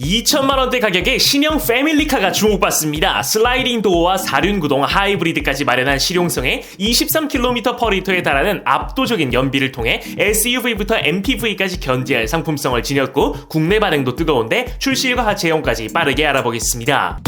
2천만 원대 가격의 신형 패밀리카가 주목받습니다. 슬라이딩 도어와 사륜 구동 하이브리드까지 마련한 실용성에 23km per 리터에 달하는 압도적인 연비를 통해 SUV부터 MPV까지 견제할 상품성을 지녔고 국내 반응도 뜨거운데 출시일과 재용까지 빠르게 알아보겠습니다.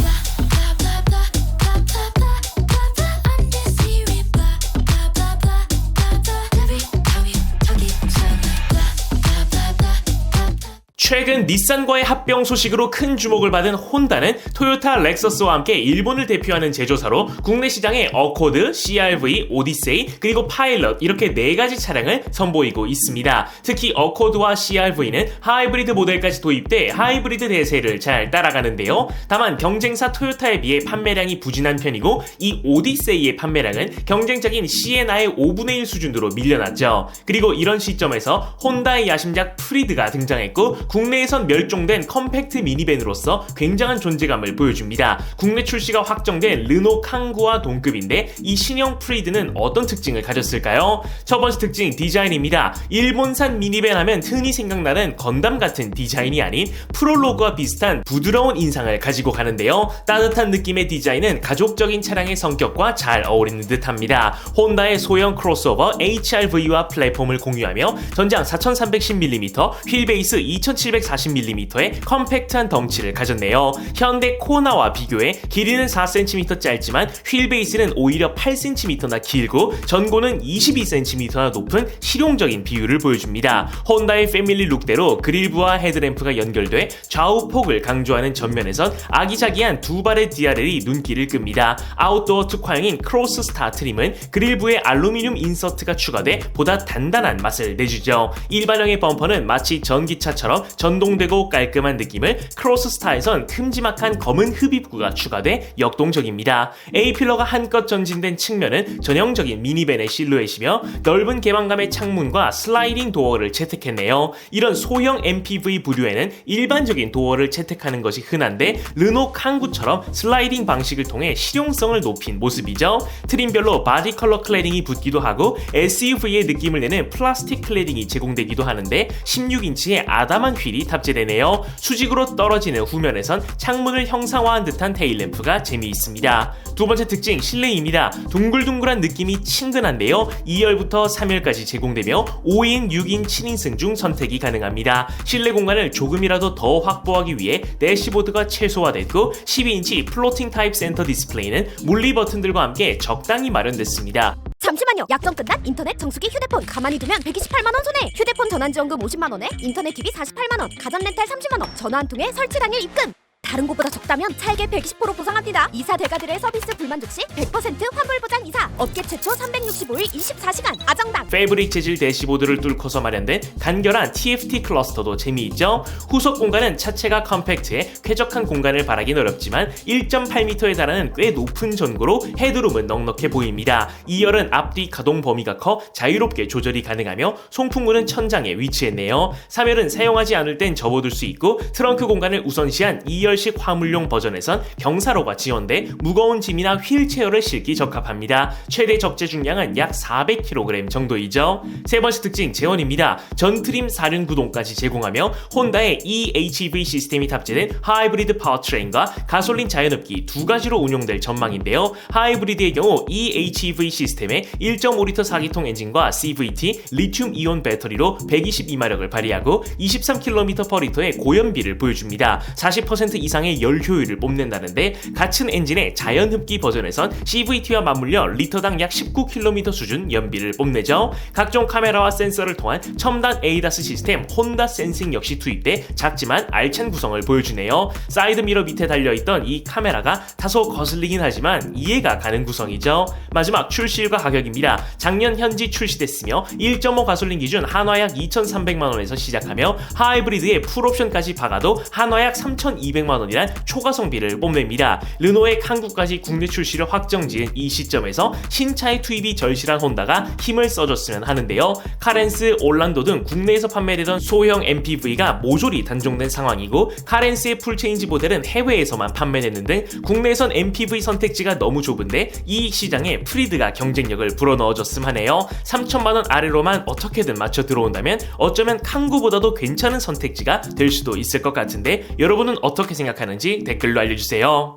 최근 닛산과의 합병 소식으로 큰 주목을 받은 혼다는 토요타 렉서스와 함께 일본을 대표하는 제조사로 국내 시장에 어코드, CRV, 오디세이, 그리고 파일럿 이렇게 네 가지 차량을 선보이고 있습니다. 특히 어코드와 CRV는 하이브리드 모델까지 도입돼 하이브리드 대세를 잘 따라가는데요. 다만 경쟁사 토요타에 비해 판매량이 부진한 편이고 이 오디세이의 판매량은 경쟁적인 시에나의 5분의 1 수준으로 밀려났죠. 그리고 이런 시점에서 혼다의 야심작 프리드가 등장했고 국내에선 멸종된 컴팩트 미니밴으로서 굉장한 존재감을 보여줍니다. 국내 출시가 확정된 르노 캉구와 동급인데 이 신형 프리드는 어떤 특징을 가졌을까요? 첫 번째 특징 디자인입니다. 일본산 미니밴 하면 흔히 생각나는 건담 같은 디자인이 아닌 프롤로그와 비슷한 부드러운 인상을 가지고 가는데요. 따뜻한 느낌의 디자인은 가족적인 차량의 성격과 잘 어울리는 듯합니다. 혼다의 소형 크로스오버 HRV와 플랫폼을 공유하며 전장 4310mm, 휠베이스 2700 740mm의 컴팩트한 덩치를 가졌네요. 현대 코나와 비교해 길이는 4cm 짧지만 휠 베이스는 오히려 8cm나 길고 전고는 22cm나 높은 실용적인 비율을 보여줍니다. 혼다의 패밀리 룩대로 그릴부와 헤드램프가 연결돼 좌우 폭을 강조하는 전면에선 아기자기한 두 발의 DRL이 눈길을 끕니다. 아웃도어 특화형인 크로스 스타 트림은 그릴부에 알루미늄 인서트가 추가돼 보다 단단한 맛을 내주죠. 일반형의 범퍼는 마치 전기차처럼 전동되고 깔끔한 느낌을 크로스스타에선 큼지막한 검은 흡입구가 추가돼 역동적입니다. A필러가 한껏 전진된 측면은 전형적인 미니밴의 실루엣이며 넓은 개방감의 창문과 슬라이딩 도어를 채택했네요. 이런 소형 MPV 부류에는 일반적인 도어를 채택하는 것이 흔한데 르노 캉구처럼 슬라이딩 방식을 통해 실용성을 높인 모습이죠. 트림별로 바디 컬러 클래딩이 붙기도 하고 SUV의 느낌을 내는 플라스틱 클래딩이 제공되기도 하는데 16인치의 아담한 휠이 탑재되네요. 수직으로 떨어지는 후면에선 창문을 형상화한 듯한 테일램프가 재미있습니다. 두 번째 특징 실내입니다. 둥글둥글한 느낌이 친근한데요. 2열부터 3열까지 제공되며 5인, 6인, 7인승 중 선택이 가능합니다. 실내 공간을 조금이라도 더 확보하기 위해 대시보드가 최소화됐고 12인치 플로팅 타입 센터 디스플레이는 물리 버튼들과 함께 적당히 마련됐습니다. 잠시만요. 약정 끝난 인터넷 정수기 휴대폰 가만히 두면 128만 원 손해. 휴대폰 전환 지원금 50만 원에 인터넷 TV 48만 원, 가전 렌탈 30만 원, 전화 한 통에 설치 당일 입금. 다른 곳보다 적다면 차액의 120% 보상합니다. 이사 대가들의 서비스 불만족 시 100% 환불 보장 이사. 업계 최초 365일 24시간 아정당. 패브릭 재질 대시보드를 뚫고서 마련된 간결한 TFT 클러스터도 재미있죠. 후속 공간은 차체가 컴팩트해 쾌적한 공간을 바라긴 어렵지만 1.8m에 달하는 꽤 높은 전고로 헤드룸은 넉넉해 보입니다. 2열은 앞뒤 가동 범위가 커 자유롭게 조절이 가능하며 송풍구는 천장에 위치했네요. 3열은 사용하지 않을 땐 접어둘 수 있고 트렁크 공간을 우선시한 2열 식 화물용 버전에선 경사로가 지원돼 무거운 짐이나 휠체어를 실기 적합합니다. 최대 적재 중량은 약 400kg 정도이죠. 세 번째 특징 재원입니다. 전트림 사륜 구동까지 제공하며 혼다의 EHV 시스템이 탑재된 하이브리드 파워트레인과 가솔린 자연흡기 두 가지로 운용될 전망인데요. 하이브리드의 경우 EHV 시스템에 1.5L 4기통 엔진과 CVT 리튬 이온 배터리로 122마력을 발휘하고 23km per 리터의 고연비를 보여줍니다. 40% 이상 의 열 효율을 뽐낸다는데 같은 엔진의 자연 흡기 버전에선 CVT와 맞물려 리터당 약 19km 수준 연비를 뽐내죠. 각종 카메라와 센서를 통한 첨단 에이다스 시스템 혼다 센싱 역시 투입돼 작지만 알찬 구성을 보여주네요. 사이드 미러 밑에 달려있던 이 카메라가 다소 거슬리긴 하지만 이해가 가는 구성이죠. 마지막 출시일과 가격입니다. 작년 현지 출시됐으며 1.5 가솔린 기준 한화약 2,300만 원에서 시작하며 하이브리드의 풀옵션까지 박아도 한화약 3,200만 3천만 원이란 초과성비를 뽐냅니다. 르노의 한국까지 국내 출시를 확정 지은 이 시점에서 신차의 투입이 절실한 혼다가 힘을 써줬으면 하는데요. 카렌스, 올란도 등 국내에서 판매되던 소형 MPV가 모조리 단종된 상황이고 카렌스의 풀체인지 모델은 해외에서만 판매되는 등 국내에선 MPV 선택지가 너무 좁은데 이 시장에 프리드가 경쟁력을 불어넣어줬음 하네요. 3천만 원 아래로만 어떻게든 맞춰 들어온다면 어쩌면 캉구보다도 괜찮은 선택지가 될 수도 있을 것 같은데 여러분은 어떻게 생각하는지 댓글로 알려주세요.